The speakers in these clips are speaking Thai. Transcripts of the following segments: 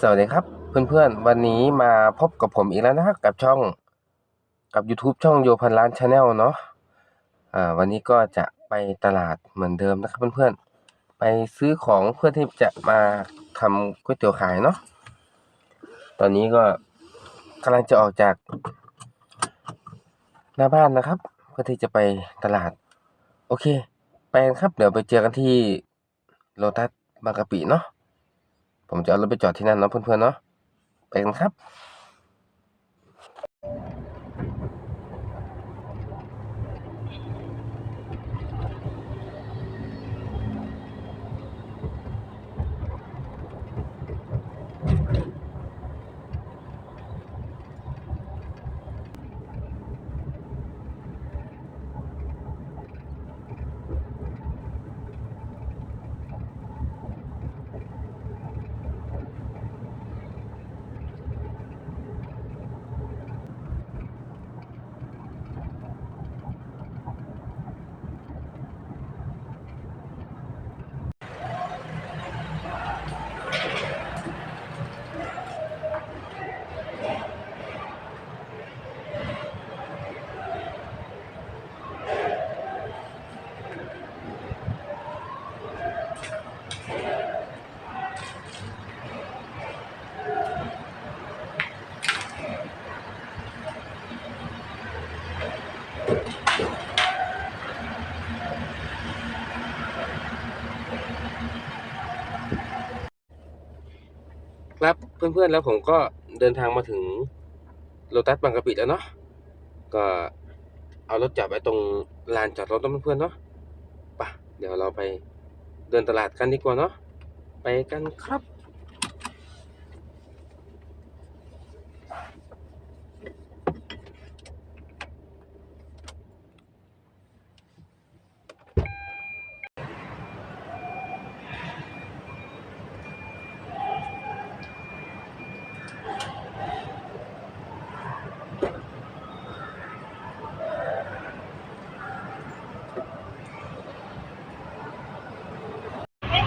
สวัสดีครับ เพื่อนๆ วันนี้มาพบกับผมอีกแล้วนะครับกับช่องกับ YouTube ช่องโยพันล้านชาแนลเนาะอ่าวันนี้ก็จะไปตลาดเหมือนเดิมนะครับเพื่อนๆ ไปซื้อของเพื่อที่จะมาทำก๋วยเตี๋ยวขายเนาะตอนนี้ก็กำลังจะออกจากหน้าบ้านนะครับ เพื่อที่จะไปตลาด โอเค ไปครับเดี๋ยวไปเจอกันที่โลตัสบางกะปิเนาะ ผมจะเอารถไปจอดที่นั่นเนาะเพื่อนๆเนาะไปกันครับ เพื่อนๆแล้วผมก็เดินทางมาถึงโลตัสบางกะปิแล้วเนาะก็เอารถจอดไว้ตรงลานจอดรถเนเพื่อนๆเนาะปะเดี๋ยวเราไปเดินตลาดกันดีกว่าเนาะไปกันครับ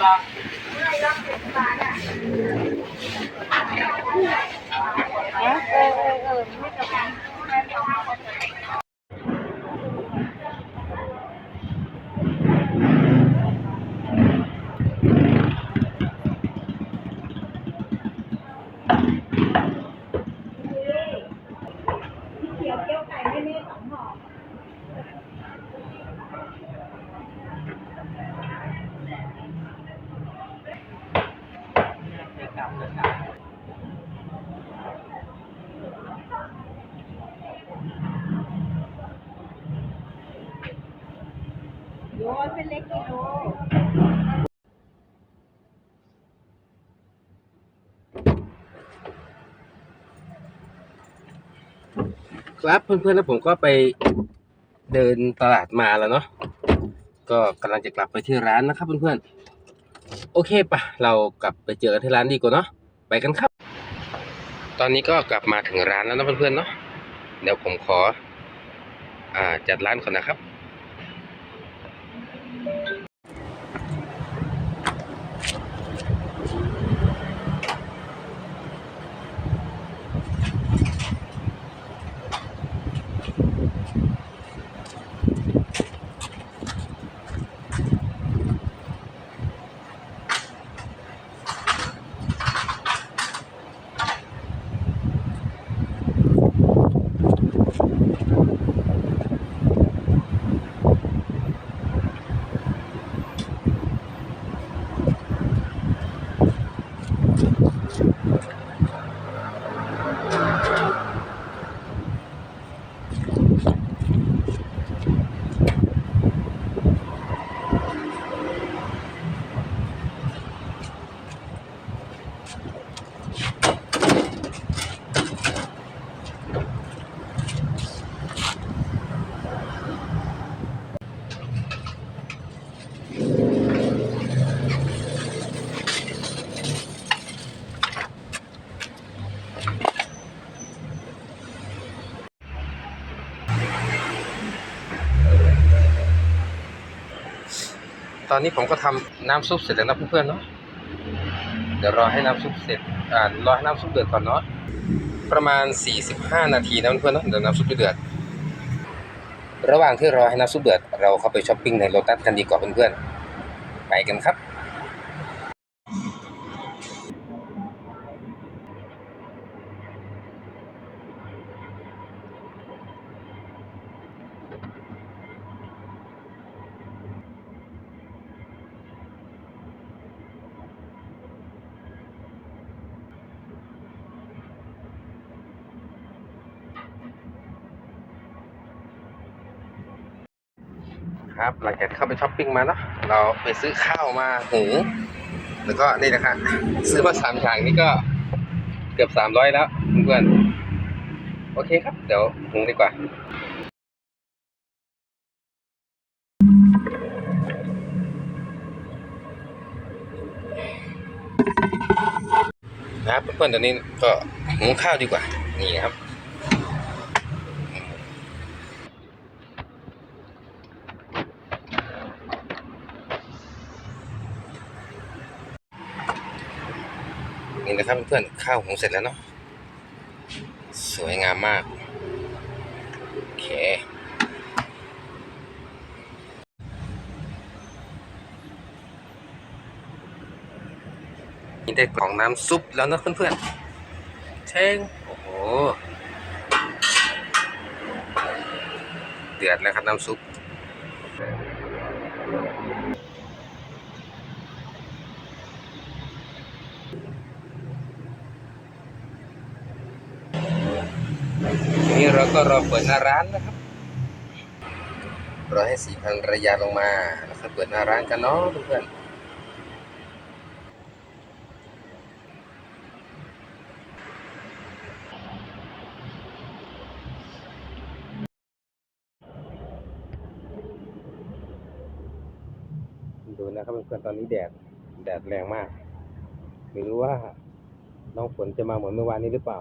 เครับเพื่อนๆแล้วผมก็ไปเดินตลาดมาแล้วเนาะก็กำลังจะกลับไปที่ร้านนะครับเพื่อนๆโอเคปะเรากลับไปเจอกันที่ร้านดีกว่าเนาะไปกันครับ ตอนนี้ก็กลับมาถึงร้านแล้วนะเพื่อนๆเนาะเดี๋ยวผมขออ่าจัดร้านก่อนนะครับ ตอนนี้ผมก็ทำน้ำซุปเสร็จแล้วนะเพื่อนๆเนาะ เดี๋ยวรอให้น้ำซุปเสร็จอ่ารอให้น้ำซุปเดือดก่อนเนาะประมาณ 45 นาทีนะเพื่อนเนาะเดี๋ยวน้ำซุปจะเดือด ระหว่างที่รอให้น้ำซุปเดือดเราเข้าไปช้อปปิ้งในโลตัสกันดีกว่าเพื่อนๆไปกันครับ ครับ หลังจากเข้าไปช้อปปิ้งมาเนาะเราไปซื้อข้าวมาหุงแล้วก็นี่นะครับซื้อมาสามอย่างนี่ก็เกือบสามร้อยแล้วเพื่อนโอเคครับ เดี๋ยวหุงดีกว่านะครับเพื่อนๆตอนนี้ก็หุงข้าวดีกว่า นี่ครับ นี่นะครับเพื่อนๆข้าวหุงเสร็จแล้วเนาะสวยงามมากโอเคนี่ได้กล่องน้ำซุปแล้วนะเพื่อนๆเชงโอ้โหเดือดแล้วครับน้ำซุป ก็รอเปิดหน้าร้านนะครับรอให้สีพันระยาลงมาแล้วก็เปิดหน้าร้านกันเนาะเพื่อนดูนะครับเพื่อนๆตอนนี้แดดแดดแรงมาก ไม่รู้ว่าน้องฝนจะมาเหมือนเมื่อวานนี้หรือเปล่า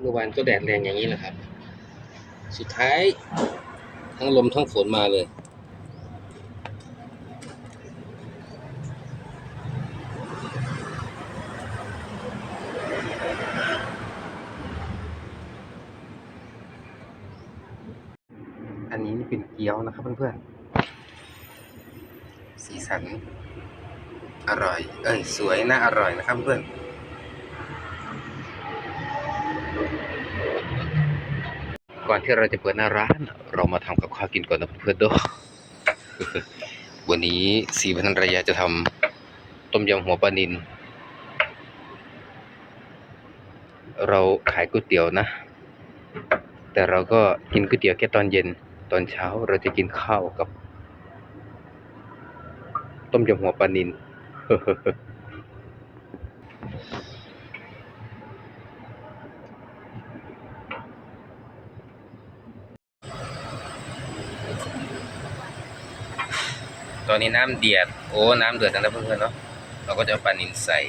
เมื่อวานก็แดดแรงอย่างนี้แหละครับ สุดท้าย ทั้งลมทั้งฝนมาเลย อันนี้นี่เป็นเกี๊ยวนะครับเพื่อนๆ สีสัน อร่อย เอ้ย สวยน่าอร่อยนะครับเพื่อน ก่อนที่เราจะเปิดหน้าร้าน เรามาทำกับข้าวกินก่อนนะเพื่อนๆด้วยวันนี้สีพันรยาจะทำต้มยำหัวปลานินเราขายก๋วยเตี๋ยวนะ แต่เราก็กินก๋วยเตี๋ยวแค่ตอนเย็นตอนเช้าเราจะกินข้าวกับ ต้มยำหัวปลานิน ตอนนี้น้ำเดือดโอ้น้ำเดือดแล้วนะเพื่อนๆเนาะเราก็จะเอาปลานินใส่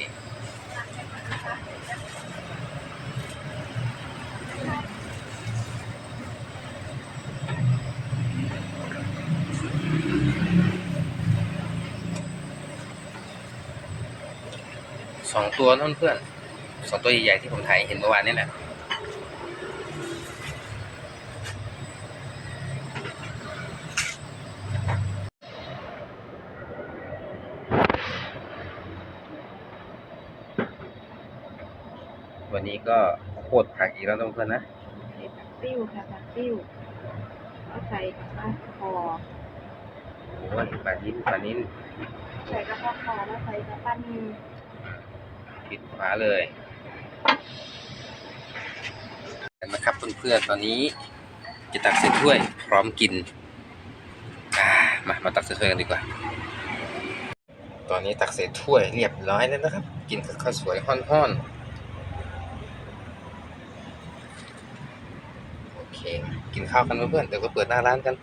สองตัวนั่นเพื่อนสองตัวใหญ่ๆที่ผมถ่ายเห็นเมื่อวานนี่แหละ วันนี้ก็โคตรผักอีกแล้วนะเพื่อนนะผักติ้วค่ะผักติ้วเอาใส่กระเพาะคอโอ้ยปลานิ้นปลานิ้นใส่กระเพาะคอแล้วใส่กระปั้นปิดฝาเลยนะครับเพื่อนๆตอนนี้จะตักใส่ถ้วยพร้อมกินอ่ามามาตักใส่ถ้วยกันดีกว่า ตอนนี้ตักใส่ถ้วยเรียบร้อยแล้วนะครับ กินกับข้าวสวยห้อนๆ โอเค กินข้าวกันเพื่อนๆเดี๋ยวก็เปิดหน้าร้านกัน